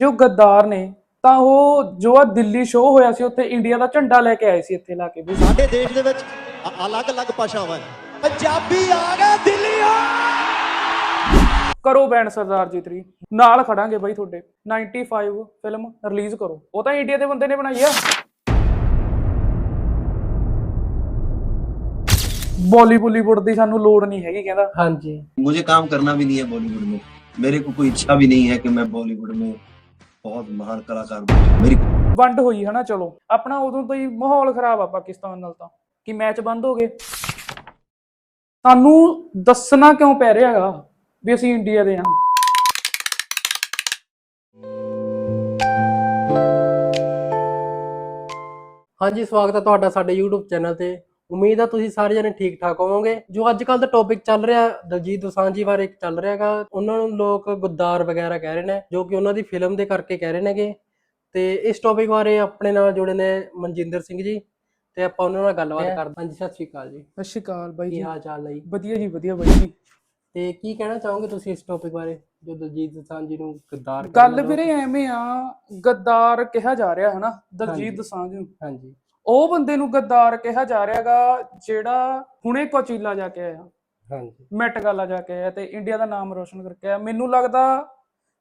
ਜੋ ਗੱਦਾਰ ਨੇ ਤਾਂ ਉਹ ਜੋ ਆ ਦਿੱਲੀ ਸ਼ੋਅ ਹੋਇਆ ਸੀ ਉੱਥੇ ਇੰਡੀਆ ਦਾ ਝੰਡਾ ਲੈ ਕੇ ਆਏ ਸੀ ਇੱਥੇ ਲਾ ਕੇ ਵੀ ਸਾਡੇ ਦੇਸ਼ ਦੇ ਵਿੱਚ ਅ- ਅਲੱਗ-ਅਲੱਗ ਭਾਸ਼ਾਵਾਂ ਹੈ ਪੰਜਾਬੀ ਆ ਗਿਆ ਦਿੱਲੀ ਆ ਕਰੋ ਬੈਂਡ ਸਰਦਾਰ ਜੀ 3 ਨਾਲ ਖੜਾਂਗੇ ਬਾਈ ਤੁਹਾਡੇ 95 ਫਿਲਮ ਰਿਲੀਜ਼ ਕਰੋ ਉਹ ਤਾਂ ਇੰਡੀਆ ਦੇ ਬੰਦੇ ਨੇ ਬਣਾਈ ਆ ਬਾਲੀਵੁੱਡ ਦੀ ਸਾਨੂੰ ਲੋੜ ਨਹੀਂ ਹੈਗੀ ਕਹਿੰਦਾ ਹਾਂਜੀ मुझे काम करना भी नहीं है बॉलीवुड में मेरे को कोई इच्छा भी नहीं है कि मैं बॉलीवुड में बहुत महान कलाकार बनूं मेरी ਵੰਡ ਹੋਈ ਹਨਾ ਚਲੋ ਆਪਣਾ ਉਦੋਂ ਤੋਂ ਹੀ ਮਾਹੌਲ ਖਰਾਬ ਆ ਪਾਕਿਸਤਾਨ ਨਾਲ ਤਾਂ ਕਿ ਮੈਚ ਬੰਦ ਹੋ ਗਏ ਸਾਨੂੰ ਦੱਸਣਾ ਕਿਉਂ ਪੈ ਰਿਹਾ ਹੈਗਾ ਵੀ ਅਸੀਂ ਇੰਡੀਆ ਦੇ ਹਾਂ ਹਾਂਜੀ ਸਵਾਗਤ ਹੈ ਤੁਹਾਡਾ ਸਾਡੇ YouTube ਚੈਨਲ ਤੇ ਉਮੀਦ ਹੈ ਤੁਸੀਂ ਸਾਰੇ ਜਣੇ ਠੀਕ ਠਾਕ ਹੋਵੋਗੇ। ਜੋ ਅੱਜ ਕੱਲ ਦਾ ਟੌਪਿਕ ਚੱਲ ਰਿਹਾ ਦਲਜੀਤ ਦੋਸਾਂਝੀ ਬਾਰੇ ਚੱਲ ਰਿਹਾ ਹੈਗਾ ਉਹਨਾਂ ਨੂੰ ਲੋਕ ਗੁੱਦਾਰ ਵਗੈਰਾ ਕਹਿ ਰਹੇ ਨੇ ਜੋ ਕਿ ਉਹਨਾਂ ਦੀ ਫਿਲਮ ਦੇ ਕਰਕੇ ਕਹਿ ਰਹੇ ਨੇਗੇ। ਤੇ ਇਸ ਟੌਪਿਕ ਬਾਰੇ ਆਪਣੇ ਨਾਲ ਜੁੜੇ ਨੇ ਮਨਜਿੰਦਰ ਸਿੰਘ ਜੀ ਤੇ ਆਪਾਂ ਉਹਨਾਂ ਨਾਲ ਗੱਲਬਾਤ ਕਰਦੇ ਹਾਂ ਹਾਂਜੀ ਸਤਿ ਸ਼੍ਰੀ ਅਕਾਲ ਜੀ। ਸਤਿ ਸ਼੍ਰੀ ਅਕਾਲ ਬਾਈ ਕੀ ਜੀ। ਹਾਲ ਚਾਲ ਹੈ ਜੀ? ਵਧੀਆ ਜੀ ਵਧੀਆ ਬਾਈ ਜੀ। ਤੇ ਕੀ ਕਹਿਣਾ ਚਾਹੋਗੇ ਤੁਸੀਂ ਇਸ ਟੌਪਿਕ ਬਾਰੇ ਜੋ ਦਲਜੀਤ ਦੋਸਾਂਝੀ ਨੂੰ ਗੁੱਦਾਰ ਗੱਲ ਨੇ ਵੀਰੇ ਐਵੇਂ ਆ ਗੱਦਾਰ ਕਿਹਾ ਜਾ ਰਿਹਾ ਹਨਾ? ਦਲਜੀਤ ਹਾਂਜੀ। ਦਸਾਂਝ ਨੂੰ। ਹਾਂਜੀ। ਉਹ ਬੰਦੇ ਨੂੰ ਗੱਦਾਰ ਕਿਹਾ ਜਾ ਰਿਹਾਗਾ ਜਿਹੜਾ ਹੁਣੇ ਕੋਚੀਲਾ ਜਾ ਕੇ ਆਇਆ। ਹਾਂਜੀ। ਮੈਟ ਗਾਲਾ ਜਾ ਕੇ ਆਇਆ ਤੇ ਇੰਡੀਆ ਦਾ ਨਾਮ ਰੋਸ਼ਨ ਕਰਕੇ ਆਇਆ। ਮੈਨੂੰ ਲੱਗਦਾ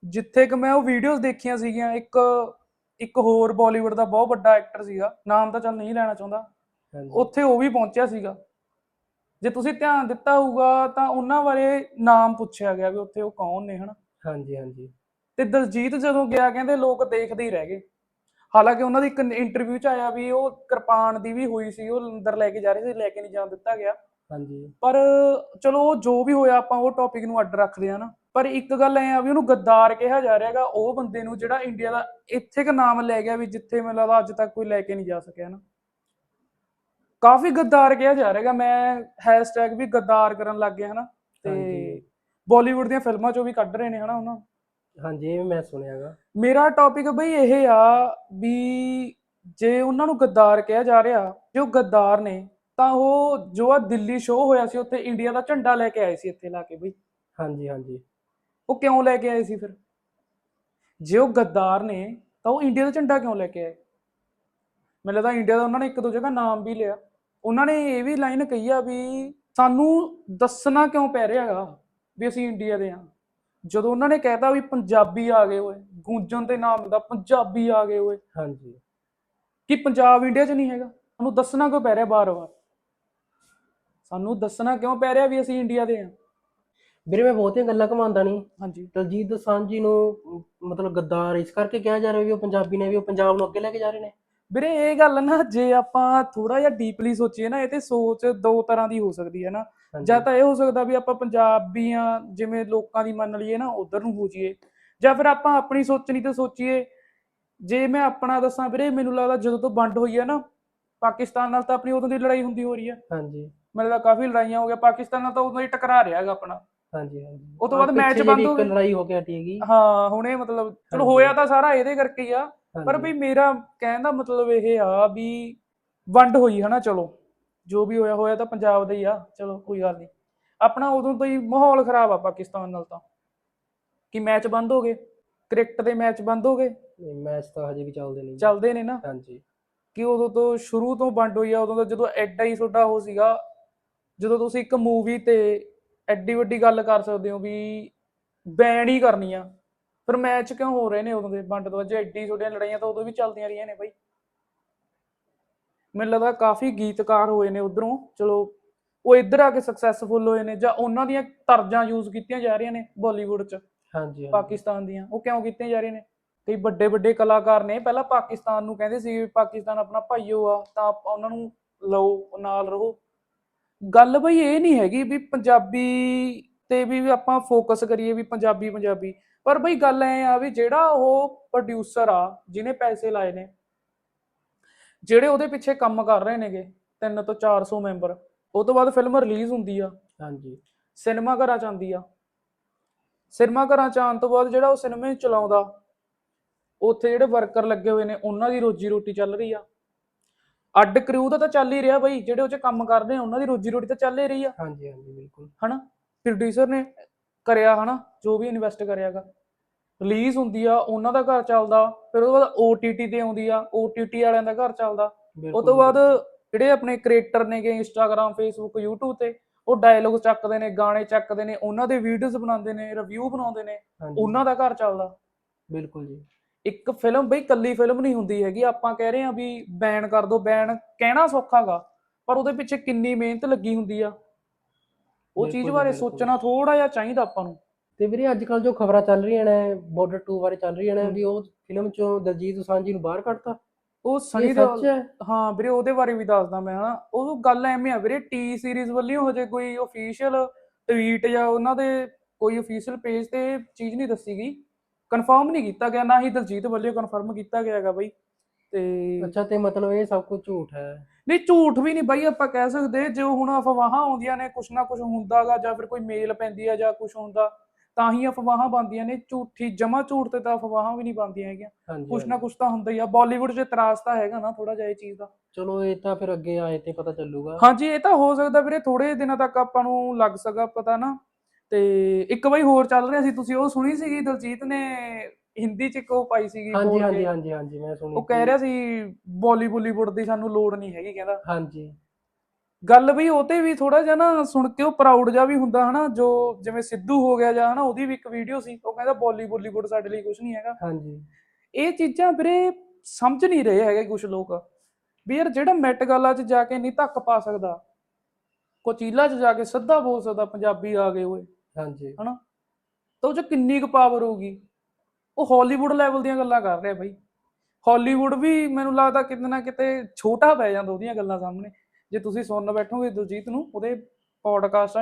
ਜਿੱਥੇ ਕਿ ਮੈਂ ਉਹ ਵੀਡੀਓਜ਼ ਦੇਖੀਆਂ ਸੀਗੀਆਂ ਇੱਕ ਇੱਕ ਹੋਰ ਬਾਲੀਵੁੱਡ ਦਾ ਬਹੁਤ ਵੱਡਾ ਐਕਟਰ ਸੀਗਾ। ਨਾਮ ਤਾਂ ਚੱਲ ਨਹੀਂ ਲੈਣਾ ਚਾਹੁੰਦਾ। ਹਾਂਜੀ। ਉੱਥੇ ਉਹ ਵੀ ਪਹੁੰਚਿਆ ਸੀਗਾ। ਜੇ ਤੁਸੀਂ ਧਿਆਨ ਦਿੱਤਾ ਹੋਊਗਾ ਤਾਂ ਉਹਨਾਂ ਬਾਰੇ ਨਾਮ ਪੁੱਛਿਆ ਗਿਆ ਵੀ ਉੱਥੇ ਉਹ ਕੌਣ ਨੇ ਹਨਾ? ਹਾਂਜੀ ਹਾਂਜੀ। ਤੇ ਦਲਜੀਤ ਜਦੋਂ ਗਿਆ ਕਹਿੰਦੇ ਲੋਕ ਦੇਖਦੇ ਹੀ ਰਹਿ ਗਏ। ਹਾਲਾਂਕਿ ਉਹਨਾਂ ਦੀ ਇੱਕ ਇੰਟਰਵਿਊ ਚ ਆਇਆ ਵੀ ਉਹ ਕਿਰਪਾਨ ਦੀ ਵੀ ਹੋਈ ਸੀ ਉਹ ਅੰਦਰ ਲੈ ਕੇ ਜਾ ਰਹੇ ਸੀ ਲੈ ਕੇ ਨਹੀਂ ਜਾਣ ਦਿੱਤਾ ਗਿਆ। ਹਾਂਜੀ। ਪਰ ਚਲੋ ਜੋ ਵੀ ਹੋਇਆ ਆਪਾਂ ਉਹ ਟੌਪਿਕ ਨੂੰ ਅੱਡ ਰੱਖਦੇ ਆ ਨਾ। ਪਰ ਇੱਕ ਗੱਲ ਐ ਆ ਵੀ ਉਹਨੂੰ ਗੱਦਾਰ ਕਿਹਾ ਜਾ ਰਿਹਾ ਹੈਗਾ ਉਹ ਬੰਦੇ ਨੂੰ ਜਿਹੜਾ ਇੰਡੀਆ ਦਾ ਇੱਥੇ ਕ ਨਾਮ ਲੈ ਗਿਆ ਵੀ ਜਿੱਥੇ ਮੈਨੂੰ ਲੱਗਦਾ ਅੱਜ ਤੱਕ ਕੋਈ ਲੈ ਕੇ ਨਹੀਂ ਜਾ ਸਕਿਆ ਨਾ। ਕਾਫੀ ਗੱਦਾਰ ਕਿਹਾ ਜਾ ਰਿਹਾ ਹੈਗਾ ਮੈਂ ਹੈਸ਼ਟੈਗ ਵੀ ਗੱਦਾਰ ਕਰਨ ਲੱਗ ਗਿਆ ਹਨਾ। ਤੇ। ਬਾਲੀਵੁੱਡ ਦੀਆਂ ਫਿਲਮਾਂ ਚੋਂ ਵੀ ਕੱਢ ਰਹੇ ਨੇ ਹਨਾ ਉਹਨਾਂ। ਹਾਂਜੀ ਇਹ ਮੈਂ ਸੁਣਿਆਗਾ ਮੇਰਾ ਟੌਪਿਕ ਬਈ ਇਹ ਆ ਵੀ ਜੇ ਉਹਨਾਂ ਨੂੰ ਗੱਦਾਰ ਕਿਹਾ ਜਾ ਰਿਹਾ ਜੋ ਗੱਦਾਰ ਨੇ ਤਾਂ ਉਹ ਜੋ ਆ ਦਿੱਲੀ ਸ਼ੋਅ ਹੋਇਆ ਸੀ ਉੱਥੇ ਇੰਡੀਆ ਦਾ ਝੰਡਾ ਲੈ ਕੇ ਆਏ ਸੀ ਇੱਥੇ ਲਾ ਕੇ ਬਈ। ਹਾਂਜੀ ਹਾਂਜੀ। ਉਹ ਕਿਉਂ ਲੈ ਕੇ ਆਏ ਸੀ ਫਿਰ? ਜੇ ਉਹ ਗੱਦਾਰ ਨੇ ਤਾਂ ਉਹ ਇੰਡੀਆ ਦਾ ਝੰਡਾ ਕਿਉਂ ਲੈ ਕੇ ਆਏ? ਮੈਨੂੰ ਲੱਗਦਾ ਇੰਡੀਆ ਦਾ ਉਹਨਾਂ ਨੇ ਇੱਕ ਦੋ ਜਗ੍ਹਾ ਨਾਮ ਵੀ ਲਿਆ। ਉਹਨਾਂ ਨੇ ਇਹ ਵੀ ਲਾਈਨ ਕਹੀ ਆ ਵੀ ਸਾਨੂੰ ਦੱਸਣਾ ਕਿਉਂ ਪੈ ਰਿਹਾ ਹੈਗਾ ਵੀ ਅਸੀਂ ਇੰਡੀਆ ਦੇ ਹਾਂ ਜਦੋਂ ਉਹਨਾਂ ਨੇ ਕਹਿਤਾ ਵੀ ਪੰਜਾਬੀ ਆ ਗਏ ਓਏ ਗੂੰਜਣ ਤੇ ਨਾਮ ਦਾ ਪੰਜਾਬੀ ਆ ਗਏ ਓਏ। ਹਾਂਜੀ। ਕਿ ਪੰਜਾਬ ਇੰਡੀਆ 'ਚ ਨਹੀਂ ਹੈਗਾ? ਸਾਨੂੰ ਦੱਸਣਾ ਕਿਉਂ ਪੈ ਰਿਹਾ ਬਾਰ-ਬਾਰ ਸਾਨੂੰ ਦੱਸਣਾ ਕਿਉਂ ਪੈ ਰਿਹਾ ਵੀ ਅਸੀਂ ਇੰਡੀਆ ਦੇ ਹਾਂ? ਵੀਰੇ ਮੈਂ ਬਹੁਤੀਆਂ ਗੱਲਾਂ ਕਮਾਉਂਦਾ ਨਹੀਂ ਹਾਂਜੀ। ਦਲਜੀਤ ਦੋਸਾਂਝ ਜੀ ਨੂੰ ਮਤਲਬ ਗੱਦਾਰ ਇਸ ਕਰਕੇ ਕਿਹਾ ਜਾ ਰਿਹਾ ਵੀ ਉਹ ਪੰਜਾਬੀ ਨੇ ਵੀ ਉਹ ਪੰਜਾਬ ਨੂੰ ਅੱਗੇ ਲੈ ਕੇ ਜਾ ਰਹੇ ਨੇ। ਵੀਰੇ ਇਹ ਗੱਲ ਨਾ ਜੇ ਆਪਾਂ ਥੋੜਾ ਜਿਹਾ ਡੀਪਲੀ ਸੋਚੀਏ ਨਾ ਇਹ ਤੇ ਸੋਚ ਦੋ ਤਰ੍ਹਾਂ ਦੀ ਹੋ ਸਕਦੀ ਹੈ ਨਾ। ਜਾਂ ਤਾਂ ਇਹ ਹੋ ਸਕਦਾ ਵੀ ਆਪਾਂ ਪੰਜਾਬੀਆਂ ਜਿਵੇਂ ਲੋਕਾਂ ਦੀ ਮੰਨ ਲਈਏ ਨਾ ਉਧਰ ਨੂੰ ਹੋ ਜਾਈਏ ਜਾਂ ਫਿਰ ਆਪਾਂ ਆਪਣੀ ਸੋਚਣੀ ਤੇ ਸੋਚੀਏ ਜੇ ਮੈਂ ਆਪਣਾ ਦੱਸਾਂ ਵੀਰੇ ਮੈਨੂੰ ਲੱਗਦਾ ਜਦੋਂ ਤੋਂ ਵੰਡ ਹੋਈ ਹੈ ਨਾ ਪਾਕਿਸਤਾਨ ਨਾਲ ਤਾਂ ਆਪਣੀ ਉਦੋਂ ਦੀ ਲੜਾਈ ਹੁੰਦੀ ਹੋ ਰਹੀ ਹੈ ਹਾਂਜੀ। ਮੈਨੂੰ ਲੱਗਦਾ ਕਾਫੀ ਲੜਾਈਆਂ ਹੋ ਗਿਆ ਪਾਕਿਸਤਾਨ ਨਾਲ ਤਾਂ ਉਦੋਂ ਹੀ ਟਕਰਾ ਰਿਹਾ ਹੈਗਾ ਆਪਣਾ। ਹਾਂਜੀ ਹਾਂਜੀ। ਉਹ ਤੋਂ ਬਾਅਦ ਮੈਚ ਬੰਦ ਹੋ ਇੱਕ ਗਈ। ਲੜਾਈ ਹੋ ਕੇ ਹਟੀ ਹੈਗੀ। ਹਾਂ ਹੁਣ ਇਹ ਮਤਲਬ ਚਲੋ। ਹੋਇਆ ਤਾਂ ਸਾਰਾ ਇਹਦੇ ਕਰਕੇ ਹੀ ਆ ਪਰ ਵੀ ਮੇਰਾ ਕਹਿਣ ਦਾ ਮਤਲਬ ਇਹ ਆ ਵੀ ਵੰਡ ਹੋਈ ਹਨਾ ਚਲੋ। ਜੋ ਵੀ ਹੋਇਆ ਹੋਇਆ ਤਾਂ ਪੰਜਾਬ ਦਾ ਹੀ ਆ ਚਲੋ ਕੋਈ ਗੱਲ ਨਹੀਂ। ਆਪਣਾ ਉਦੋਂ ਤੋਂ ਹੀ ਮਾਹੌਲ ਖਰਾਬ ਆ ਪਾਕਿਸਤਾਨ ਨਾਲ ਤਾਂ। ਕਿ ਮੈਚ ਬੰਦ ਹੋ ਗਏ ਕ੍ਰਿਕਟ ਦੇ ਮੈਚ ਬੰਦ ਹੋ ਗਏ। ਨਹੀਂ, ਮੈਚ ਤਾਂ ਹਜੇ ਵੀ ਚੱਲਦੇ ਨਹੀਂ। ਚੱਲਦੇ ਨੇ ਨਾ। ਹਾਂਜੀ। ਕਿ ਉਦੋਂ ਤੋਂ ਸ਼ੁਰੂ ਤੋਂ ਵੰਡ ਹੋਈ ਆ ਉਦੋਂ ਦਾ ਜਦੋਂ ਐਡਾ ਹੀ ਤੁਹਾਡਾ ਉਹ ਸੀਗਾ ਜਦੋਂ ਤੁਸੀਂ ਇੱਕ ਮੂਵੀ ਤੇ ਐਡੀ ਵੱਡੀ ਗੱਲ ਕਰ ਸਕਦੇ ਹੋ ਵੀ ਬੈਨ ਹੀ ਕਰਨੀ ਆ। ਫਿਰ ਮੈਚ ਕਿਉਂ ਹੋ ਰਹੇ ਨੇ ਉਦੋਂ ਦੇ? ਵੰਡ ਤੋਂ ਜੇ ਐਡੀ ਛੋਟੀਆਂ ਲੜਾਈਆਂ ਤਾਂ ਉਦੋਂ ਵੀ ਚੱਲਦੀਆਂ ਰਹੀਆਂ ਨੇ ਬਾਈ। ਮੈਨੂੰ ਲੱਗਦਾ ਕਾਫੀ ਗੀਤਕਾਰ ਹੋਏ ਨੇ ਉਧਰੋਂ। ਚਲੋ ਉਹ ਇੱਧਰ ਆ ਕੇ ਸਕਸੈਸਫੁਲ ਹੋਏ ਨੇ ਜਾਂ ਉਹਨਾਂ ਦੀਆਂ ਤਰਜ਼ਾਂ ਯੂਜ਼ ਕੀਤੀਆਂ ਜਾ ਰਹੀਆਂ ਨੇ ਬਾਲੀਵੁੱਡ 'ਚ ਹਾਂਜੀ ਪਾਕਿਸਤਾਨ ਦੀਆਂ। ਉਹ ਕਿਉਂ ਕੀਤੀਆਂ ਜਾ ਰਹੀਆਂ ਨੇ? ਕਈ ਵੱਡੇ ਵੱਡੇ ਕਲਾਕਾਰ ਨੇ। ਪਹਿਲਾਂ ਪਾਕਿਸਤਾਨ ਨੂੰ ਕਹਿੰਦੇ ਸੀ ਪਾਕਿਸਤਾਨ ਆਪਣਾ ਭਾਈਓ ਆ ਤਾਂ ਆਪਾਂ ਉਹਨਾਂ ਨੂੰ ਲਓ ਨਾਲ ਰਹੋ। ਗੱਲ ਬਈ ਇਹ ਨਹੀਂ ਹੈਗੀ ਵੀ ਪੰਜਾਬੀ ਤੇ ਵੀ ਆਪਾਂ ਫੋਕਸ ਕਰੀਏ ਵੀ ਪੰਜਾਬੀ ਪੰਜਾਬੀ ਪਰ ਬਈ ਗੱਲ ਐ ਆ ਵੀ ਜਿਹੜਾ ਉਹ ਪ੍ਰੋਡਿਊਸਰ ਆ ਜਿਹਨੇ ਪੈਸੇ ਲਾਏ ਨੇ ਜਿਹੜੇ ਉਹਦੇ ਪਿੱਛੇ ਕੰਮ ਕਰ ਰਹੇ ਨੇਗੇ 3 ਤੋਂ 400 ਮੈਂਬਰ ਉਹ ਤੋਂ ਬਾਅਦ ਫਿਲਮ ਰਿਲੀਜ਼ ਹੁੰਦੀ ਆ। ਹਾਂਜੀ। ਸਿਨੇਮਾ ਘਰਾਂ ਚ ਆਉਂਦੀ ਆ। ਸਿਨੇਮਾ ਘਰਾਂ ਚ ਆਉਣ ਤੋਂ ਬਾਅਦ ਜਿਹੜਾ ਉਹ ਸਿਨੇਮੇ ਚਲਾਉਂਦਾ ਉੱਥੇ ਜਿਹੜੇ ਵਰਕਰ ਲੱਗੇ ਹੋਏ ਨੇ ਉਹਨਾਂ ਦੀ ਰੋਜੀ ਰੋਟੀ ਚੱਲ ਰਹੀ ਆ। ਅੱਡ ਕਰੂ ਦਾ ਤਾਂ ਚੱਲ ਹੀ ਰਿਹਾ ਬਈ ਜਿਹੜੇ ਉਹ ਚ ਕੰਮ ਕਰਦੇ ਆ ਉਹਨਾਂ ਦੀ ਰੋਜੀ ਰੋਟੀ ਤਾਂ ਚੱਲ ਹੀ ਰਹੀ ਆ। ਹਾਂਜੀ ਹਾਂਜੀ ਬਿਲਕੁਲ। ਹਨਾ? ਪ੍ਰੋਡਿਊਸਰ ਨੇ ਕਰਿਆ ਹਨਾ ਜੋ ਵੀ ਇਨਵੈਸਟ ਕਰਿਆਗਾ। ਰਿਲੀਜ਼ ਹੁੰਦੀ ਆ ਉਹਨਾਂ ਦਾ ਘਰ ਚੱਲਦਾ ਫਿਰ ਉਹਦੇ ਬਾਅਦ OTT ਤੇ ਆਉਂਦੀ ਆ OTT ਵਾਲਿਆਂ ਦਾ ਘਰ ਚੱਲਦਾ। ਬਿਲਕੁਲ ਤੋਂ ਬਾਅਦ ਜਿਹੜੇ ਆਪਣੇ ਕ੍ਰੀਏਟਰ ਨੇਗੇ ਇੰਸਟਾਗ੍ਰam ਫੇਸਬੁੱਕ YouTube ਤੇ ਉਹ ਡਾਇਲੋਗ ਚੱਕਦੇ ਨੇ ਗਾਣੇ ਚੱਕਦੇ ਨੇ ਉਹਨਾਂ ਦੇ ਵੀਡੀਓਜ਼ ਬਣਾਉਂਦੇ ਨੇ ਰਿਵਿਊ ਬਣਾਉਂਦੇ ਨੇ ਉਹਨਾਂ ਦਾ ਘਰ ਚੱਲਦਾ। ਬਿਲਕੁਲ ਜੀ। ਇੱਕ ਫਿਲਮ ਬਈ ਕੱਲੀ ਫਿਲਮ ਨਹੀਂ ਹੁੰਦੀ ਹੈਗੀ ਆਪਾਂ ਕਹਿ ਰਹੇ ਆ ਵੀ ਬੈਨ ਕਰ ਦੋ ਬੈਨ ਕਹਿਣਾ ਸੌਖਾਗਾ ਪਰ ਉਹਦੇ ਪਿੱਛੇ ਕਿੰਨੀ ਮਿਹਨਤ ਲੱਗੀ ਹੁੰਦੀ ਆ। ਉਹ ਚੀਜ਼ ਬਾਰੇ। ਸੋਚਣਾ ਥੋੜਾ ਜਿਹਾ ਚਾਹੀਦਾ ਆਪਾਂ ਨੂੰ। ਤੇ ਵੀਰੇ ਅੱਜ ਕੱਲ ਜੋ ਖਬਰਾਂ ਚੱਲ ਰਹੀਆਂ ਨੇ ਬਾਰਡਰ 2 ਬਾਰੇ ਚੱਲ ਰਹੀਆਂ ਨੇ। ਵੀ ਉਹ ਫਿਲਮ ਚੋਂ ਦਲਜੀਤ ਦੋਸਾਂਝ ਜੀ ਨੂੰ ਬਾਹਰ ਕੱਢਤਾ। ਉਹ ਸਨੀ ਸੱਚ ਹੈ? ਹਾਂ ਵੀਰੇ ਉਹਦੇ ਬਾਰੇ ਵੀ ਦੱਸਦਾ ਮੈਂ ਹਨਾ। ਉਹ ਗੱਲ ਐਵੇਂ ਆ ਵੀਰੇ ਟੀ ਸੀਰੀਜ਼ ਵੱਲੋਂ ਹਜੇ ਕੋਈ ਅਫੀਸ਼ੀਅਲ ਟਵੀਟ ਜਾਂ ਉਹਨਾਂ ਦੇ ਕੋਈ ਅਫੀਸ਼ੀਅਲ ਪੇਜ ਤੇ ਚੀਜ਼ ਨਹੀਂ ਦੱਸੀ ਗਈ। ਕਨਫਰਮ ਨਹੀਂ ਕੀਤਾ ਗਿਆ ਨਾ ਹੀ ਦਲਜੀਤ ਵੱਲੋਂ ਕਨਫਰਮ ਕੀਤਾ ਗਿਆ ਹੈਗਾ ਬਈ। ਤੇ ਅੱਛਾ ਤੇ ਮਤਲਬ ਇਹ ਸਭ ਕੁਝ ਝੂਠ ਹੈ? ਨਹੀਂ ਝੂਠ ਵੀ ਨਹੀਂ ਬਾਈ ਆਪਾਂ ਕਹਿ ਸਕਦੇ ਜੋ ਹੁਣ ਅਫਵਾਹਾਂ ਆਉਂਦੀਆਂ ਨੇ ਕੁਛ ਨਾ ਕੁਛ ਹੁੰਦਾਗਾ ਜਾਂ ਫਿਰ ਕੋਈ ਮੇਲ ਪੈਂਦੀ ਆ ਜਾਂ ਕੁਛ ਹੁੰਦਾ ਤਾਂ ਹੀ ਅਫਵਾਹਾਂ ਬਣਦੀਆਂ ਨੇ ਝੂਠੀ ਜਮਾ ਝੂਠ ਤੇ ਤਾਂ ਅਫਵਾਹਾਂ ਵੀ ਨਹੀਂ ਬਣਦੀਆਂ ਹੈਗੀਆਂ। ਕੁਛ ਨਾ। ਕੁਛ ਤਾਂ ਹੁੰਦਾ ਹੀ ਆ ਬਾਲੀਵੁੱਡ 'ਚ ਇਤਰਾਜ਼ ਤਾਂ ਹੈਗਾ ਨਾ ਥੋੜਾ ਜਿਹਾ ਇਹ ਚੀਜ਼ ਦਾ। ਚਲੋ ਇਹ ਤਾਂ ਫਿਰ ਅੱਗੇ ਆਏ ਤੇ ਪਤਾ ਚੱਲੂਗਾ। ਹਾਂਜੀ ਇਹ ਤਾਂ ਹੋ ਸਕਦਾ ਵੀਰੇ ਥੋੜੇ ਦਿਨਾਂ ਤੱਕ ਆਪਾਂ ਨੂੰ ਲੱਗ ਸਕਾ ਪਤਾ ਨਾ। ਤੇ ਇੱਕ ਵਾਰੀ ਹੋਰ ਚੱਲ ਰਿਹਾ ਸੀ ਤੁਸੀਂ ਉਹ ਸੁਣੀ ਸੀਗੀ ਦਲਜੀਤ ਨੇ ਹਿੰਦੀ 'ਚ ਉਹ ਪਾਈ ਸੀਗੀ ਹਾਂਜੀ ਕੇ। ਹਾਂਜੀ ਹਾਂਜੀ ਮੈਂ ਸੁਣੀ ਉਹ ਕਹਿ ਰਿਹਾ ਸੀ ਬੋਲੀ ਬੋਲੀਵੁੱਡ ਦੀ ਸਾਨੂੰ ਲੋੜ ਨਹੀਂ ਹੈਗੀ ਕਹਿੰਦਾ। ਹਾਂਜੀ। ਗੱਲ ਬਈ ਉਹ ਤੇ ਵੀ ਥੋੜਾ ਜਿਹਾ ਨਾ ਸੁਣ ਕੇ ਉਹ ਪ੍ਰਾਊਡ ਜਿਹਾ ਵੀ ਹੁੰਦਾ ਹਨਾ ਜੋ ਜਿਵੇਂ ਸਿੱਧੂ ਹੋ ਗਿਆ ਜਾਂ ਹਨਾ ਉਹਦੀ ਵੀ ਇੱਕ ਵੀਡੀਓ ਸੀ ਉਹ ਕਹਿੰਦਾ ਬੋਲੀ ਬੋਲੀਵੁੱਡ ਸਾਡੇ ਲਈ ਕੁਝ ਨਹੀਂ ਹੈਗਾ। ਹਾਂਜੀ। ਇਹ ਚੀਜ਼ਾਂ ਵੀਰੇ ਸਮਝ ਨਹੀਂ ਰਹੇ ਹੈਗੇ ਕੁਝ ਲੋਕ ਵੀ ਯਾਰ ਜਿਹੜਾ ਮੈਟ ਗਾਲਾ 'ਚ ਜਾ ਕੇ ਨਹੀਂ ਧੱਕ ਪਾ ਸਕਦਾ ਕੋਚੀਲਾ 'ਚ ਜਾ ਕੇ ਸਿੱਧਾ ਬੋਲ ਸਕਦਾ ਪੰਜਾਬੀ ਆ ਗਏ ਓਏ ਹਾਂਜੀ। ਤਾਂ ਉਹ 'ਚ ਕਿੰਨੀ ਕੁ ਪਾਵਰ ਹੋਊਗੀ? ਉਹ ਹਾਲੀਵੁੱਡ ਲੈਵਲ ਦੀਆਂ ਗੱਲਾਂ ਕਰ ਰਿਹਾ ਬਈ। ਹਾਲੀਵੁੱਡ ਵੀ ਮੈਨੂੰ ਲੱਗਦਾ ਕਿਤੇ ਨਾ ਕਿਤੇ ਛੋਟਾ ਪੈ ਜਾਂਦਾ ਉਹਦੀਆਂ ਗੱਲਾਂ ਸਾਹਮਣੇ। ਜੇ ਤੁਸੀਂ ਸੁਣਨ ਬੈਠੋਗੇ ਦਲਜੀਤ ਨੂੰ ਉਹਦੇ ਪੋਡਕਾਸਟ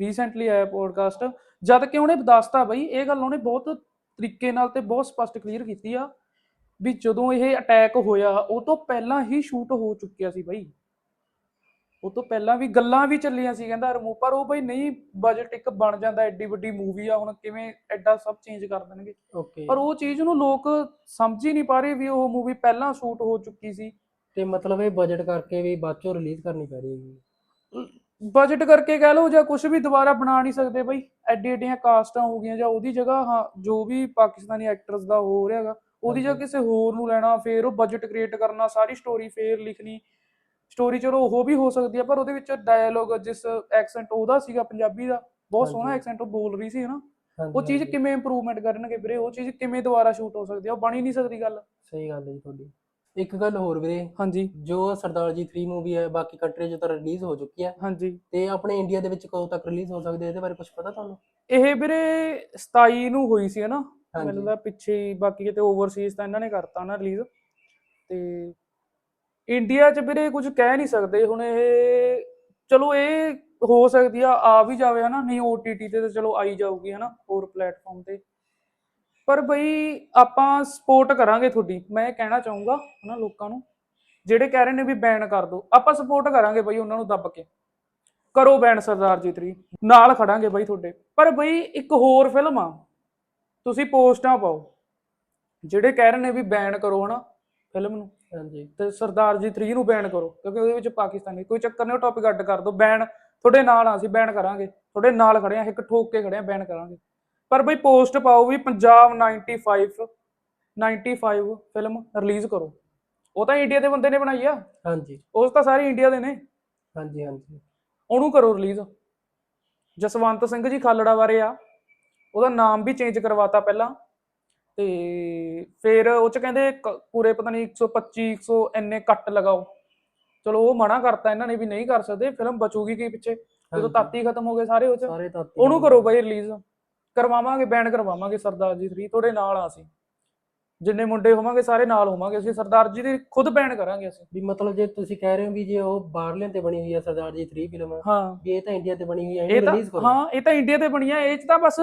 ਰੀਸੈਂਟਲੀ ਆਇਆ ਪੋਡਕਾਸਟ ਜਦ ਕਿ ਉਹਨੇ ਦੱਸਤਾ ਬਈ ਇਹ ਗੱਲ ਉਹਨੇ ਬਹੁਤ ਤਰੀਕੇ ਨਾਲ ਤੇ ਬਹੁਤ ਸਪਸ਼ਟ ਕਲੀਅਰ ਕੀਤੀ ਆ ਵੀ ਜਦੋਂ ਇਹ ਅਟੈਕ ਹੋਇਆ ਉਹ ਤੋਂ ਪਹਿਲਾਂ ਹੀ ਸ਼ੂਟ ਹੋ ਚੁੱਕਿਆ ਸੀ ਬਈ। ਉਹ ਤੋਂ ਪਹਿਲਾਂ ਵੀ ਗੱਲਾਂ ਵੀ ਚੱਲੀਆਂ ਸੀ ਕਹਿੰਦਾ ਰਮੂ ਪਰ ਉਹ ਬਈ ਨਹੀਂ ਬਜਟ ਇੱਕ ਬਣ ਜਾਂਦਾ ਐਡੀ ਵੱਡੀ ਮੂਵੀ ਆ ਹੁਣ ਕਿਵੇਂ ਐਡਾ ਸਭ ਚੇਂਜ ਕਰ ਦੇਣਗੇ। ਓਕੇ ਪਰ ਉਹ ਚੀਜ਼ ਨੂੰ ਲੋਕ ਸਮਝ ਹੀ ਨਹੀਂ ਪਾ ਰਹੇ ਵੀ ਉਹ ਮੂਵੀ ਪਹਿਲਾਂ ਸ਼ੂਟ ਹੋ ਚੁੱਕੀ ਸੀ। ਤੇ ਮਤਲਬ ਇਹ ਬਜਟ ਕਰਕੇ ਵੀ ਬਾਅਦ ਚੋਂ ਰਿਲੀਜ਼ ਕਰਨੀ ਪੈ ਰਹੀ ਹੈਗੀ ਬਜਟ ਕਰਕੇ ਕਹਿ ਲਓ ਜਾਂ ਕੁਝ ਵੀ ਦੁਬਾਰਾ ਬਣਾ ਨਹੀਂ ਸਕਦੇ ਬਈ ਐਡੀ ਐਡੀਆਂ ਕਾਸਟਾਂ ਹੋ ਗਈਆਂ ਜਾਂ ਉਹਦੀ ਜਗ੍ਹਾ ਹਾਂ ਜੋ ਵੀ ਪਾਕਿਸਤਾਨੀ ਐਕਟਰਸ ਦਾ ਹੋ ਰਿਹਾਗਾ ਉਹਦੀ ਜਗ੍ਹਾ। ਕਿਸੇ ਹੋਰ ਨੂੰ ਲੈਣਾ ਫੇਰ ਉਹ ਬਜਟ ਕ੍ਰੀਏਟ ਕਰਨਾ ਸਾਰੀ ਸਟੋਰੀ ਫੇਰ ਲਿਖਣੀ। ਸਟੋਰੀ ਚਲੋ ਉਹ ਵੀ ਹੋ ਸਕਦੀ ਆ ਪਰ ਉਹਦੇ ਵਿੱਚ ਡਾਇਲੋਗ ਜਿਸ ਐਕਸੈਂਟ ਉਹਦਾ ਸੀਗਾ ਪੰਜਾਬੀ ਦਾ ਬਹੁਤ ਸੋਹਣਾ। ਐਕਸੈਂਟ ਉਹ ਬੋਲ ਰਹੀ ਸੀ ਹਨਾ? ਉਹ ਚੀਜ਼। ਕਿਵੇਂ ਇੰਪਰੂਵਮੈਂਟ ਕਰਨਗੇ ਵੀਰੇ? ਉਹ ਚੀਜ਼ ਕਿਵੇਂ ਦੁਬਾਰਾ ਸ਼ੂਟ ਹੋ ਸਕਦੀ ਆ ਉਹ ਬਣ ਹੀ ਨਹੀਂ ਸਕਦੀ ਗੱਲ। ਸਹੀ ਗੱਲ ਹੈ ਜੀ ਤੁਹਾਡੀ। ਇੱਕ ਗੱਲ ਹੋਰ ਵੀਰੇ ਹਾਂਜੀ। ਜੋ ਸਰਦਾਰ ਜੀ 3 ਮੂਵੀ ਹੈ ਬਾਕੀ ਕੰਟਰੀ 'ਚ ਤਾਂ ਰਿਲੀਜ਼ ਹੋ ਚੁੱਕੀ ਹੈ। ਹਾਂਜੀ। ਤੇ ਆਪਣੇ ਇੰਡੀਆ ਦੇ ਵਿੱਚ ਕਦੋਂ ਤੱਕ ਰਿਲੀਜ਼ ਹੋ ਸਕਦੀ ਹੈ? ਇਹਦੇ ਬਾਰੇ ਕੁਝ ਪਤਾ ਤੁਹਾਨੂੰ? ਇਹ ਵੀਰੇ 27 ਨੂੰ ਹੋਈ ਸੀ ਹਨਾ ਮੈਨੂੰ ਲੱਗਦਾ ਪਿੱਛੇ ਹੀ ਬਾਕੀ ਕਿਤੇ ਓਵਰਸੀਜ਼ ਤਾਂ ਇਹਨਾਂ ਨੇ ਕਰਤਾ ਨਾ ਰਿਲੀਜ਼ ਤੇ ਇੰਡੀਆ 'ਚ ਵੀਰੇ ਕੁਝ ਕਹਿ ਨਹੀਂ ਸਕਦੇ। ਹੁਣ ਇਹ ਚਲੋ ਇਹ ਹੋ ਸਕਦੀ ਆ ਆ ਵੀ ਜਾਵੇ ਹਨਾ ਨਹੀਂ OTT ਤੇ ਤਾਂ ਚਲੋ ਆਈ ਜਾਊਗੀ ਹਨਾ ਹੋਰ ਪਲੇਟਫਾਰਮ ਤੇ। ਪਰ ਬਈ ਆਪਾਂ ਸਪੋਰਟ ਕਰਾਂਗੇ ਤੁਹਾਡੀ। ਮੈਂ ਇਹ ਕਹਿਣਾ ਚਾਹੂੰਗਾ ਹਨਾ ਲੋਕਾਂ ਨੂੰ ਜਿਹੜੇ ਕਹਿ ਰਹੇ ਨੇ ਵੀ ਬੈਨ ਕਰ ਦਿਓ ਆਪਾਂ ਸਪੋਰਟ ਕਰਾਂਗੇ ਬਈ ਉਹਨਾਂ ਨੂੰ ਦੱਬ ਕੇ। ਕਰੋ ਬੈਨ ਸਰਦਾਰ ਜੀ 3 ਨਾਲ ਖੜਾਂਗੇ ਬਈ ਤੁਹਾਡੇ। ਪਰ ਬਈ ਇੱਕ ਹੋਰ ਫਿਲਮ ਆ ਤੁਸੀਂ ਪੋਸਟਾਂ ਪਾਓ ਜਿਹੜੇ ਕਹਿ ਰਹੇ ਨੇ ਵੀ ਬੈਨ ਕਰੋ ਹਨਾ ਫਿਲਮ ਨੂੰ। ਹਾਂਜੀ। ਤੇ ਸਰਦਾਰ ਜੀ 3 ਨੂੰ ਬੈਨ ਕਰੋ ਕਿਉਂਕਿ ਉਹਦੇ ਵਿੱਚ ਪਾਕਿਸਤਾਨੀ ਕੋਈ ਚੱਕਰ ਨਹੀਂ ਉਹ ਟੌਪਿਕ ਅੱਡ ਕਰ ਦਿਓ ਬੈਨ ਤੁਹਾਡੇ ਨਾਲ ਆ ਅਸੀਂ ਬੈਨ ਕਰਾਂਗੇ। ਤੁਹਾਡੇ ਨਾਲ ਖੜੇ ਆ ਇੱਕ ਠੋਕ ਕੇ ਖੜੇ ਆ ਬੈਨ ਕਰਾਂਗੇ। ਪਰ ਬਈ ਪੋਸਟ ਪਾਓ ਵੀ ਪੰਜਾਬ 95 95 ਫਿਲਮ ਰਿਲੀਜ਼ ਕਰੋ। ਉਹ ਤਾਂ ਇੰਡੀਆ ਦੇ ਬੰਦੇ ਨੇ ਬਣਾਈ ਆ। ਹਾਂਜੀ। ਉਸ ਤਾਂ ਸਾਰੇ ਇੰਡੀਆ ਦੇ ਨੇ। ਹਾਂਜੀ ਹਾਂਜੀ। ਉਹਨੂੰ ਕਰੋ ਰਿਲੀਜ਼ ਜਸਵੰਤ ਸਿੰਘ ਜੀ ਖਾਲੜਾ ਬਾਰੇ ਆ। ਉਹਦਾ ਨਾਮ ਵੀ ਚੇਂਜ ਕਰਵਾਤਾ ਪਹਿਲਾਂ। ਤੇ ਫਿਰ ਉਹ ਚ ਕਹਿੰਦੇ ਪੂਰੇ ਪਤਾ ਨਹੀਂ 125 100 ਇੰਨੇ ਕੱਟ ਲਗਾਓ। ਚਲੋ ਉਹ ਮਨਾ ਕਰਤਾ ਇਹਨਾਂ ਨੇ ਵੀ ਨਹੀਂ ਕਰ ਸਕਦੇ। ਫਿਲਮ ਬਚੂਗੀ ਕੀ ਪਿੱਛੇ? ਜਦੋਂ। ਤਾਤੀ ਖਤਮ ਹੋ ਗਏ ਸਾਰੇ ਉਹ ਚ। ਉਹਨੂੰ ਕਰੋ ਬਾਈ ਰਿਲੀਜ਼ ਕਰਵਾਵਾਂਗੇ ਬੈਨ ਕਰਵਾਵਾਂਗੇ ਸਰਦਾਰ ਜੀ 3 ਤੁਹਾਡੇ ਨਾਲ ਆ ਅਸੀਂ। ਜਿੰਨੇ ਮੁੰਡੇ ਹੋਵਾਂਗੇ ਸਾਰੇ ਨਾਲ ਹੋਵਾਂਗੇ ਅਸੀਂ। ਸਰਦਾਰ ਜੀ ਦੀ ਖੁਦ ਬੈਨ ਕਰਾਂਗੇ ਅਸੀਂ। ਵੀ ਮਤਲਬ ਜੇ ਤੁਸੀਂ ਕਹਿ ਰਹੇ ਹੋ ਵੀ ਜੇ ਉਹ ਬਾਹਰਲੇ ਤੇ ਬਣੀ ਹੋਈ ਹੈ ਸਰਦਾਰ ਜੀ 3 ਫਿਲਮ ਹਾਂ। ਵੀ ਇਹ ਤਾਂ ਇੰਡੀਆ ਤੇ ਬਣੀ ਹੋਈ ਹੈ ਇਹ ਇਹਨੂੰ ਤਾਂ ਰਿਲੀਜ਼ ਕਰੋ। ਹਾਂ ਇਹ ਤਾਂ ਇੰਡੀਆ ਤੇ ਬਣੀਆਂ ਇਹ ਚ ਤਾਂ ਬਸ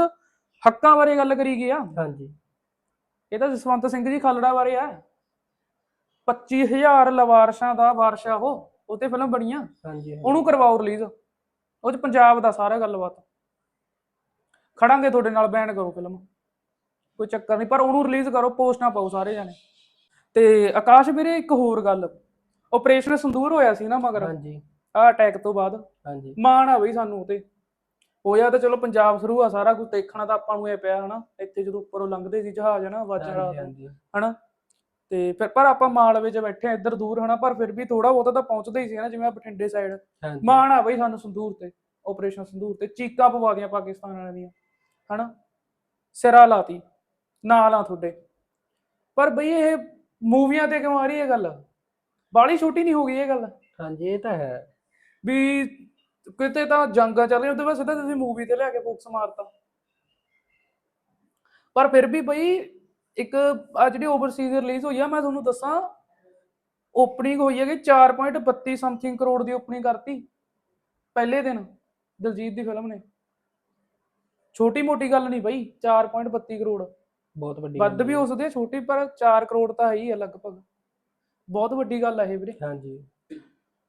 ਹੱਕਾਂ ਬਾਰੇ ਗੱਲ ਕਰੀ ਗਈ ਆ। ਹਾਂਜੀ। ਇਹ ਤਾਂ ਜਸਵੰਤ ਸਿੰਘ ਜੀ ਖਾਲੜਾ ਬਾਰੇ ਆ। 25000 ਲਵਾਰਸ਼ਾਂ ਦਾ ਵਾਰਸ਼ਾ ਉਹ ਉਹ ਤੇ ਫਿਲਮ ਬਣੀਆਂ ਹਾਂਜੀ ਹਾਂਜੀ। ਉਹਨੂੰ ਕਰਵਾਓ ਰਿਲੀਜ਼ ਉਹ ਚ ਪੰਜਾਬ ਦਾ ਸਾਰਾ ਗੱਲਬਾਤ। ਖੜਾਂਗੇ ਤੁਹਾਡੇ ਨਾਲ ਬੈਨ ਕਰੋ ਫਿਲਮ। ਕੋਈ ਚੱਕਰ ਨਹੀਂ ਪਰ ਉਹਨੂੰ ਰਿਲੀਜ਼ ਕਰੋ ਪੋਸਟ ਨਾ ਪਾਓ ਸਾਰੇ ਜਾਣੇ। ਤੇ ਆਕਾਸ਼ ਵੀਰੇ ਇੱਕ ਹੋਰ ਗੱਲ। ਆਪਰੇਸ਼ਨ ਸੰਦੂਰ ਹੋਇਆ ਸੀ ਨਾ ਮਗਰ। ਹਾਂਜੀ। ਆ ਅਟੈਕ ਤੋਂ ਬਾਅਦ। ਹਾਂਜੀ। ਮਾਣ ਆ ਬਈ ਸਾਨੂੰ ਉਤੇ ਹੋਇਆ ਤਾਂ ਚਲੋ ਪੰਜਾਬ ਸ਼ੁਰੂ ਆ ਸਾਰਾ ਕੁਝ ਦੇਖਣਾ ਤਾਂ ਆਪਾਂ ਨੂੰ ਇਹ ਪਿਆ ਹਨਾ। ਇੱਥੇ ਜਦੋਂ ਉੱਪਰੋਂ ਲੰਘਦੇ ਸੀ ਜਹਾਜ਼ ਹਨਾ ਵਾਜਾ ਰਾਤ। ਨੂੰ ਹਨਾ। ਤੇ ਫਿਰ ਪਰ ਆਪਾਂ ਮਾਲਵੇ 'ਚ ਬੈਠੇ ਆ ਇੱਧਰ ਦੂਰ ਹਨਾ ਪਰ ਫਿਰ ਵੀ ਥੋੜਾ ਬਹੁਤਾ ਤਾਂ ਪਹੁੰਚਦੇ ਹੀ ਸੀ ਨਾ ਜਿਵੇਂ ਆਹ ਬਠਿੰਡੇ ਸਾਈਡ ਹਾਂਜੀ। ਮਾਣ ਆ ਬਈ ਸਾਨੂੰ ਸੰਦੂਰ ਤੇ ਆਪਰੇਸ਼ਨ ਸੰਦੂਰ ਤੇ। ਚੀਕਾਂ ਪਵਾ ਦੀਆਂ ਪਾਕਿਸਤਾਨ ਵਾਲਿਆਂ ਦੀਆਂ। ਹਨਾ? ਸਿਰਾ ਲਾਤੀ ਨਾਲ ਆ ਤੁਹਾਡੇ। ਪਰ ਬਈ ਇਹ ਮੂਵੀਆਂ ਤੇ ਕਿਉਂ ਆ ਰਹੀ ਹੈ ਗੱਲ? ਬਾਲੀ ਛੋਟੀ ਨਹੀਂ ਹੋ ਗਈ ਇਹ ਗੱਲ? ਹਾਂਜੀ ਇਹ ਤਾਂ ਹੈ। ਵੀ ਕਿਤੇ ਤਾਂ ਜੰਗਾਂ ਚੱਲ ਰਹੀਆਂ ਉਹਦੇ ਬਾਅਦ ਸਿੱਧਾ ਤੁਸੀਂ ਮੂਵੀ ਤੇ ਲਿਆ ਕੇ ਫੋਕਸ ਮਾਰਤਾ। ਪਰ ਫਿਰ ਵੀ ਬਈ ਇੱਕ ਆ ਜਿਹੜੀ ਓਵਰਸੀਜ਼ ਰਿਲੀਜ਼ ਹੋਈ ਆ ਮੈਂ ਤੁਹਾਨੂੰ ਦੱਸਾਂ ਓਪਨਿੰਗ ਹੋਈ ਹੈ ਕਿ 4.32 ਸਮਥਿੰਗ ਕਰੋੜ ਦੀ ਓਪਨਿੰਗ ਕਰਤੀ। ਪਹਿਲੇ ਦਿਨ ਦਲਜੀਤ ਦੀ ਫਿਲਮ ਨੇ। ਛੋਟੀ ਮੋਟੀ ਗੱਲ ਨਹੀਂ ਬਈ 4.32 ਕਰੋੜ। ਬਹੁਤ ਵੱਡੀ ਵੱਧ ਵੀ ਹੈ। ਹੋ ਸਕਦੀ ਹੈ ਛੋਟੀ ਪਰ 4 ਕਰੋੜ ਤਾਂ ਹੈ ਹੀ ਆ ਲਗਭਗ। ਬਹੁਤ ਵੱਡੀ ਗੱਲ ਹੈ ਇਹ ਵੀਰੇ। ਹਾਂਜੀ।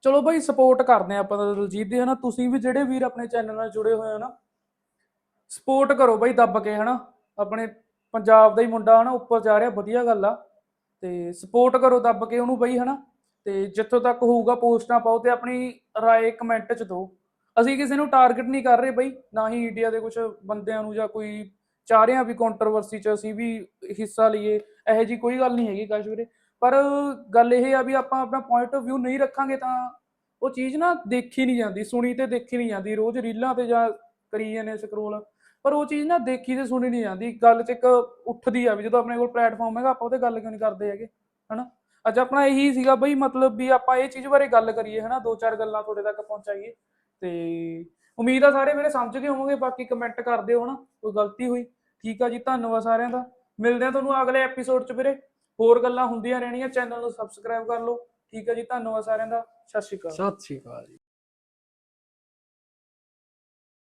ਚਲੋ ਭਾਈ ਸਪੋਰਟ ਕਰਦੇ ਆ ਆਪਾਂ ਤਾਂ ਦਲਜੀਤ ਦੀ ਹਨਾ? ਤੁਸੀਂ ਵੀ ਜਿਹੜੇ ਵੀਰ ਆਪਣੇ ਚੈਨਲ ਨਾਲ ਜੁੜੇ ਹੋਏ ਹੋ ਨਾ ਸਪੋਰਟ ਕਰੋ ਭਾਈ ਦੱਬ ਕੇ ਹਨਾ? ਆਪਣੇ ਪੰਜਾਬ ਦਾ ਹੀ ਮੁੰਡਾ ਹਨਾ? ਉੱਪਰ ਜਾ ਰਿਹਾ ਵਧੀਆ ਗੱਲ ਆ। ਤੇ ਸਪੋਰਟ ਕਰੋ ਦੱਬ ਕੇ ਉਹਨੂੰ ਬਈ ਹਨਾ? ਤੇ ਜਿੱਥੋਂ ਤੱਕ ਹੋਊਗਾ ਪੋਸਟਾਂ ਪਾਓ ਤੇ ਆਪਣੀ ਰਾਏ ਕਮੈਂਟ 'ਚ ਦਿਓ। ਅਸੀਂ ਕਿਸੇ ਨੂੰ ਟਾਰਗੇਟ ਨਹੀਂ ਕਰ ਰਹੇ ਬਈ, ਨਾ ਹੀ ਇੰਡੀਆ ਦੇ ਕੁਝ ਬੰਦਿਆਂ ਨੂੰ ਜਾਂ ਕੋਈ ਚਾਹ ਰਹੇ ਆ ਵੀ ਕੰਟਰੋਵਰਸੀ 'ਚ ਅਸੀਂ ਵੀ ਹਿੱਸਾ ਲਈਏ, ਇਹੋ ਜੀ ਕੋਈ ਗੱਲ ਨਹੀਂ ਹੈਗੀ ਕਾਸ਼ ਵੀਰੇ। ਪਰ ਗੱਲ ਇਹ ਆ ਵੀ ਆਪਾਂ ਆਪਣਾ ਪੁਆਇੰਟ ਆਫ View ਨਹੀਂ ਰੱਖਾਂਗੇ ਤਾਂ ਉਹ ਚੀਜ਼ ਨਾ ਦੇਖੀ ਨਹੀਂ ਜਾਂਦੀ, ਸੁਣੀ ਤੇ ਦੇਖੀ ਨਹੀਂ ਜਾਂਦੀ, ਰੋਜ਼ ਰੀਲਾਂ ਤੇ ਜਾਂ ਕਰੀ ਜਾਂਦੇ ਸਕਰੋਲ ਪਰ ਉਹ ਚੀਜ਼ ਨਾ ਦੇਖੀ ਤੇ ਸੁਣੀ ਨਹੀਂ ਜਾਂਦੀ, ਗੱਲ 'ਚ ਇੱਕ ਉੱਠਦੀ ਆ ਵੀ ਜਦੋਂ ਆਪਣੇ ਕੋਲ ਪਲੇਟਫਾਰਮ ਹੈਗਾ, ਆਪਾਂ ਉਹਤੇ ਗੱਲ ਕਿਉਂ ਨਹੀਂ ਕਰਦੇ ਹੈਗੇ, ਹਨਾ? ਅੱਜ ਆਪਣਾ ਇਹੀ ਸੀਗਾ ਬਈ ਮਤਲਬ ਵੀ ਆਪਾਂ ਇਹ ਚੀਜ਼ ਬਾਰੇ ਗੱਲ ਕਰੀਏ, ਹਨਾ? ਦੋ ਚਾਰ ਗੱਲਾਂ ਤੁਹਾਡੇ ਤੱਕ ਪਹੁੰਚਾਈਏ। ਤੇ ਉਮੀਦ ਆ ਸਾਰੇ ਮੇਰੇ ਸਮਝ ਗਏ ਹੋਵੋਗੇ, ਬਾਕੀ ਕਮੈਂਟ ਕਰ ਦਿਓ ਹਨਾ ਕੋਈ ਗਲਤੀ ਹੋਈ। ਠੀਕ ਆ ਜੀ, ਧੰਨਵਾਦ ਸਾਰਿਆਂ ਦਾ। ਮਿਲਦੇ ਆ ਤੁਹਾਨੂੰ ਅਗਲੇ ਐਪੀਸੋਡ 'ਚ ਵੀਰੇ। ਹੋਰ ਗੱਲਾਂ ਹੁੰਦੀਆਂ ਰਹਿਣੀਆਂ ਚੈਨਲ ਨੂੰ ਸਬਸਕ੍ਰਾਈਬ ਕਰ ਲਓ। ਠੀਕ ਆ ਜੀ, ਧੰਨਵਾਦ ਸਾਰਿਆਂ ਦਾ। ਸਤਿ ਸ਼੍ਰੀ ਅਕਾਲ। ਸਤਿ ਸ਼੍ਰੀ ਅਕਾਲ ਜੀ।